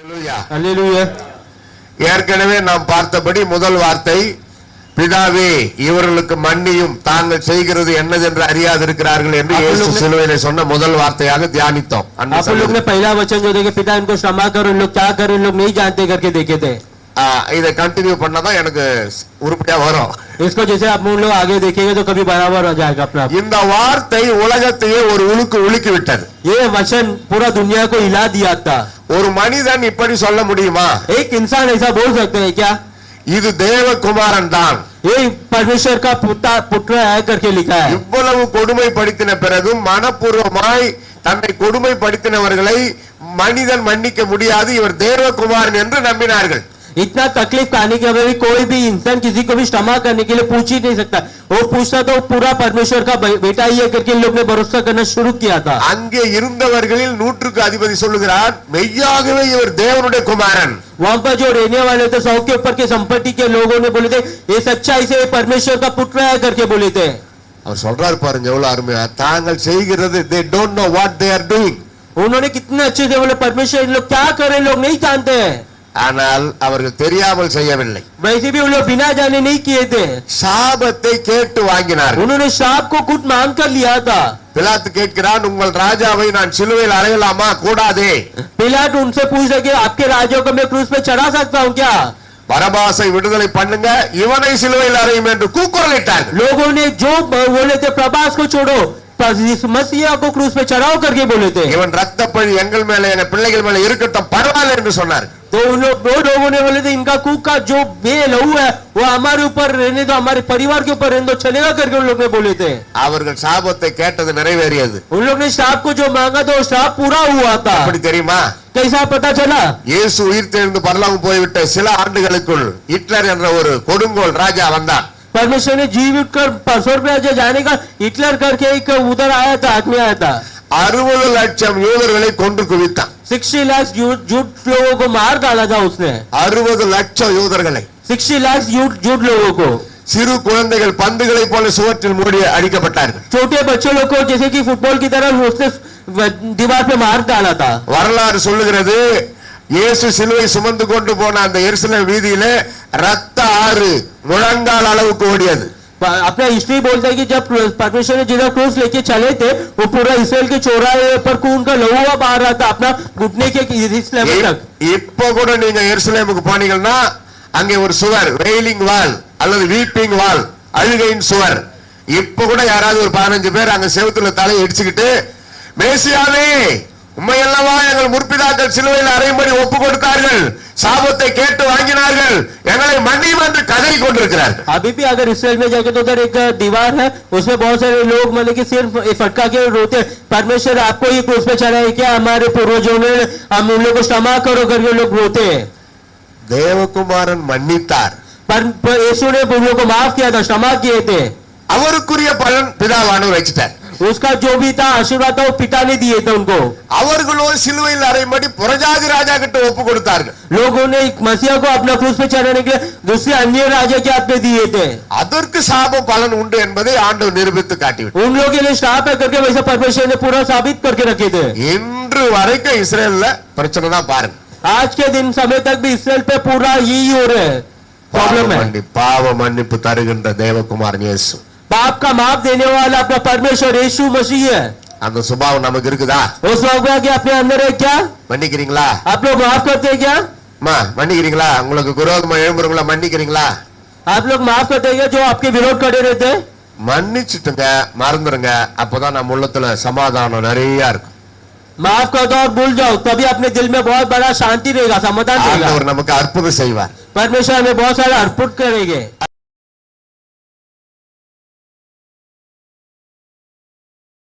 Hallelujah. Hallelujah. ஏற்கனவே நாம் பார்த்தபடி முதல் வார்த்தை பிதாவே இவர்களுக்கு மன்னியும் தாங்கள் செய்கிறது என்னதென்று அறியாதிருக்கிறார்கள் என்று அப்பொழுது இயேசு உங்க- சிலுவையிலே சொன்ன முதல் வார்த்தையாக தியானித்தோம் அன்பு आप लोग ने சகோதரரே. पहला वचन जो देखे पिता इनको क्षमा करो इन लोग क्या करो इन लोग नहीं जानते करके देखे थे ஆ, இதை கண்டினியூ பண்ணாதான் எனக்கு உருப்படியா வரும் इसको जैसे आप उन लोग आगे देखेंगे तो कभी बराबर हो जाएगा अपना आप। இந்த வார்த்தை உலகத்தையே ஒரு உலுக்கு உலுக்கி விட்டது ये वचन पूरा दुनिया को हिला दिया था ஒரு மனிதன் இப்படி சொல்ல முடியுமா एक इंसान ऐसा बोल सकते हैं क्या இது தேவகுமாரன் தான் ये परमेश्वर का पुता पुत्र है करके लिखा है இவ்வளவு கொடுமைப்படுத்தின பிறகும் மனப்பூர்வமாய் தன்னை கொடுமைப்படுத்தினவர்களை மனிதன் மன்னிக்க முடியாது இவர் தேவகுமாரன் என்று நம்பினார்கள் इतना तकलीफ खाने के बाद भी कोई भी इंसान किसी को भी क्षमा करने के लिए पूछ ही नहीं सकता वो पूछता तो पूरा परमेश्वर का बे- बेटा ही है करके इन लोग ने भरोसा करना शुरू किया था அங்கே இருந்தவர்களில் நூற்றுக்கு அதிபதி சொல்லுகிறார் மெய்யாகவே இவர் தேவனுடைய குமாரன் वहां पर जो रहने वाले थे सौ के ऊपर के संपत्ति के लोगों ने बोले थे ये सच्चाई से ये परमेश्वर का पुत्र है करके बोले थे அவர் சொல்றாரு பாருங்க எவ்வளவு அருமையா தாங்கள் செய்கிறது they don't know what they are doing उन्होंने कितने अच्छे से बोले परमेश्वर इन लोग क्या कर रहे हैं, लोग नहीं जानते हैं ஆனால் அவர்கள் தெரியாமல் செய்யவில்லை वैसे भी उन लोग बिना जाने नहीं किए थे சாபத்தை கேட்டு வாங்கினார்கள் उन्होंने श्राप को खुद मांग कर लिया था பிலாத்து கேட்கிறான் உங்கள் ராஜாவை நான் சிலுவையில் அறையலாமா கூடாதே पिलाट उनसे पूछ रहे कि आपके राजों को मैं क्रूज पे चढ़ा सकता हूँ क्या பரபாசை விடுதலை பண்ணுங்க இவனை சிலுவையில் அறையும் என்று கூக்குரலிட்டார்கள் लोगों ने जो बोले थे प्रभास को छोड़ो पर इस मसीहा को क्रूज पे चढ़ाओ करके बोले थे இவன் ரத்த பழி எங்கள் மேல என் பிள்ளைகள் மேல இருக்கட்டும் பரவாயில்ல என்று சொன்னார் तो उन लोग दो लोगों ने बोले थे इनका कुक का जो बे लहू है वो हमारे ऊपर रहने दो हमारे परिवार के ऊपर रहने दो चलेगा करके उन लोग ने बोले थे அவர்கள் சாபத்தை கேட்டது நிறைவேறியது उन लोग ने श्राप को जो मांगा था वो श्राप पूरा हुआ था அப்படி தெரியுமா कैसा पता चला இயேசு உயிர் தெழுந்து பரலோகம் போய்விட்ட சில ஆண்டுகளுக்குள் ஹிட்லர் என்ற ஒரு கொடுங்கோல் ராஜா வந்தான் परमेश्वर ने जीवित कर परसोर पे जो जाने का हिटलर करके एक उधर आया था आदमी आया था அறுபது லட்சம் யூதர்களை கொன்று குவித்தான் सिक्सटी लाख झूठ लोगों को मार डाला था उसने அறுபது லட்சம் யூதர்களை सिक्सटी लाख झूठ झूठ लोगों को சிறு குழந்தைகள் பந்துகளை போல சுவற்றில் மூடி அடிக்கப்பட்டார்கள் छोटे बच्चों लोग को जैसे कि फुटबॉल की तरह उसने दीवार पे मार डाला था வரலாறு சொல்லுகிறது இயேசு சிலுவை சுமந்து கொண்டு போன அந்த எருசலேம் வீதியிலே ரத்த ஆறு முழங்கால் அளவுக்கு ஓடியது प- अपना हिस्ट्री बोलता है कि जब परमेश्वर ने जिधर क्रूस लेके चले थे वो पूरा इसराइल के चौराहे पर खून का लहुआ बाहर रहा था अपना घुटने के इस लेवल तक இப்- இப்ப கூட நீங்க எருசலேமுக்கு போனீங்கன்னா அங்கே ஒரு சுவர் வெயிலிங் வால் அல்லது வீப்பிங் வால் அழுகையின் சுவர் இப்ப கூட யாராவது ஒரு பதினஞ்சு பேர் அங்க செவுத்துல தலையை இடிச்சுக்கிட்டு மேசியாவே உண்மையல்லவா எங்கள் முற்பிதாக்கள் சிலுவையில் அறையும்படி ஒப்பு கொடுத்தார்கள் சாபத்தை கேட்டு வாங்கினார்கள் எங்களை மன்னியும் என்று கதறி கொண்டிருக்கிறார்கள் अभी भी अगर इसराइल में जाके तो उधर एक दीवार है उसमें बहुत सारे लोग मतलब कि सिर्फ ये फटका के रोते हैं, परमेश्वर आपको ही क्रूस पे चढ़ाए क्या हमारे पूर्वजों ने हम उन लोग को क्षमा करो करके लोग रोते हैं தேவகுமாரன் மன்னித்தார் पर, पर यीशु ने उन लोगों को माफ किया था क्षमा किए थे அவருக்குரிய பலன் பிதாவானவர் வச்சுட்டார் उसका जो भी था आशीर्वाद था वो पिता ने दिए थे उनको அவர்களோ சிலுவையில் அறையும்படி புறஜாதி ராஜா கிட்ட ஒப்பு கொடுத்தார்கள் लोगों ने एक मसीहा को अपना क्रूस पे चढ़ाने के लिए दूसरे अन्य राजा के हाथ में दिए थे அதற்கு சாபம் பலன் உண்டு என்பதை ஆண்டவர் நிரூபித்து காட்டிவிட்டார் उन लोगों के लिए श्राप है करके वैसे परमेश्वर ने पूरा साबित करके रखे थे இன்று வரைக்கும் இஸ்ரேல்ல பிரச்சனை தான் பாருங்க आज के दिन समय तक भी इसराइल पे पूरा यही हो रहा है பாவ प्रॉब्लम है மன்னி பாவ மன்னிப்பு தருகின்ற தேவகுமாரன் இயேசு पाप का माफ देने वाला अपना परमेश्वर यीशु मसीह है அந்த சுபாவம் நமக்கு இருக்குதா वो स्वभाव के अपने अंदर है क्या மன்னிக்கிறீங்களா आप लोग माफ करते हैं क्या அம்மா மன்னிக்கிறீங்களா உங்களுக்கு விரோதமா எழும்புறவங்கள மன்னிக்கிறீங்களா आप लोग माफ करते हैं क्या जो आपके विरोध करे रहते हैं மன்னிச்சுட்டுங்க மறந்துடுங்க அப்பதான் நம்ம உள்ளத்துல சமாதானம் நிறைய இருக்கும் माफ कर दो और भूल जाओ तभी अपने दिल में बहुत बड़ा शांति रहेगा समाधान रहेगा ஆண்டவர் நமக்கு அற்புதம் செய்வார் परमेश्वर हमें बहुत सारे अर्पुट करेंगे